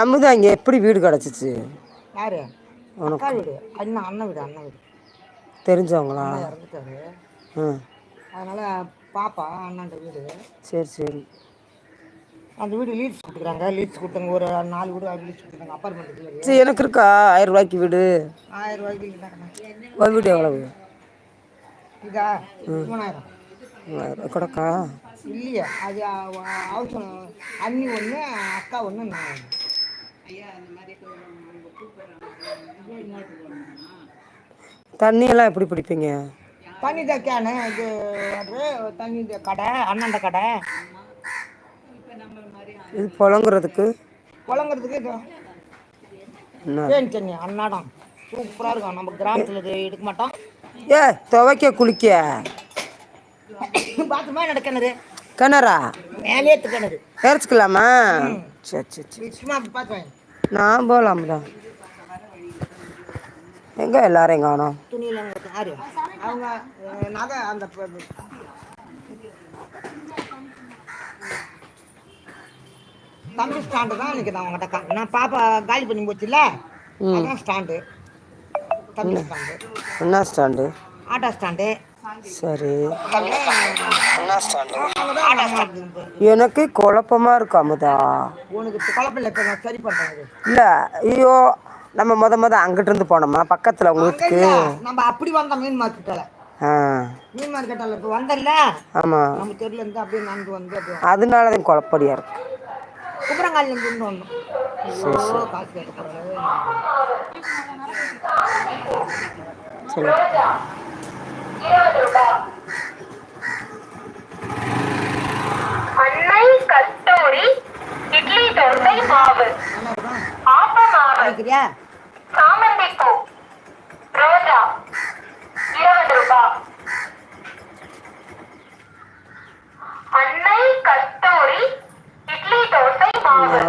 அமுதா இங்கே எப்படி வீடு கிடச்சிச்சு? யாரு? உனக்கு. வீடு. அண்ணன் அண்ணன் வீடு அண்ணன் வீடு. தெரிஞ்சவங்களா? இறந்துட்டாரு. ம் அதனால் பாப்பா அண்ணாண்ட வீடு. சரி சரி. அந்த வீடு லீட்ஸ் கொடுத்துருக்காங்க லீட்ஸ் கொடுத்தாங்க ஒரு நாலு வீடு அது லீட்ஸ் கொடுத்தாங்க அப்பார்ட்மெண்ட் வீடு சரி எனக்கு இருக்கா? ஆயிரம் ரூபாய்க்கு வீடு. ஆயிரம் ரூபாய்க்கு உன் வீடு எவ்வளவு? இதா? மூணாயிரம். மூவாயிரம் கிடக்கா. இல்லையா அது ஹவுஸ் அண்ணி ஒன்று அக்கா ஒன்று நான் தண்ணியெல்லாம் எப்படி பிடிப்பீங்க? தண்ணி தான் கேனு இது அது தண்ணி இந்த கடை அண்ணாண்ட கடை. இது புழங்குறதுக்கு புழங்குறதுக்கு இது. தண்ணி அன்னாடம் சூப்பராக இருக்கும். நம்ம கிராமத்தில் இது எடுக்க மாட்டோம். ஏ துவைக்க குளிக்க. பாத்ரூமா என்னோட கிணறு? மேலே கிணறு. இறச்சிக்கலாமா சரி சரி சரி நான் போகலாம்டா எங்கே எல்லாரையும் காணோம்? தம்பி ஸ்டாண்டு தான் உங்கள்கிட்ட கா- நான் பாப்பா காலி பண்ணி போச்சுல்ல? அதான் ஸ்டாண்டு. தம்பி ஸ்டாண்டு. என்ன ஸ்டாண்டு? Auto stand. சரி. எனக்கு குழப்பமா இருக்கு அமுதா. இல்லை சரி ஐயோ நம்ம முத முத அங்கிட்டு இருந்து போனோமா பக்கத்தில் உங்க வீட்டுக்கு நம்ம அப்படி வந்தோம் மீன் மார்க்கெட்டில். மீன் மார்க்கெட்டில் இப்போ ஆமாம் நம்ம தெருல இருந்து அப்படியே நடந்து வந்து அதனால தான் குழப்படியா இருக்கு. குமரங்காலில் இருந்து போகிறேன் சரி அன்னை கஸ்தூரி இட்லி தோசை மாவு வாங்கிக்கிறியா? சாமந்தி பூ. ரோஜா. இருபது ரூபாய் அன்னை கஸ்தூரி இட்லி தோசை மாவு.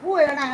பூ வேணா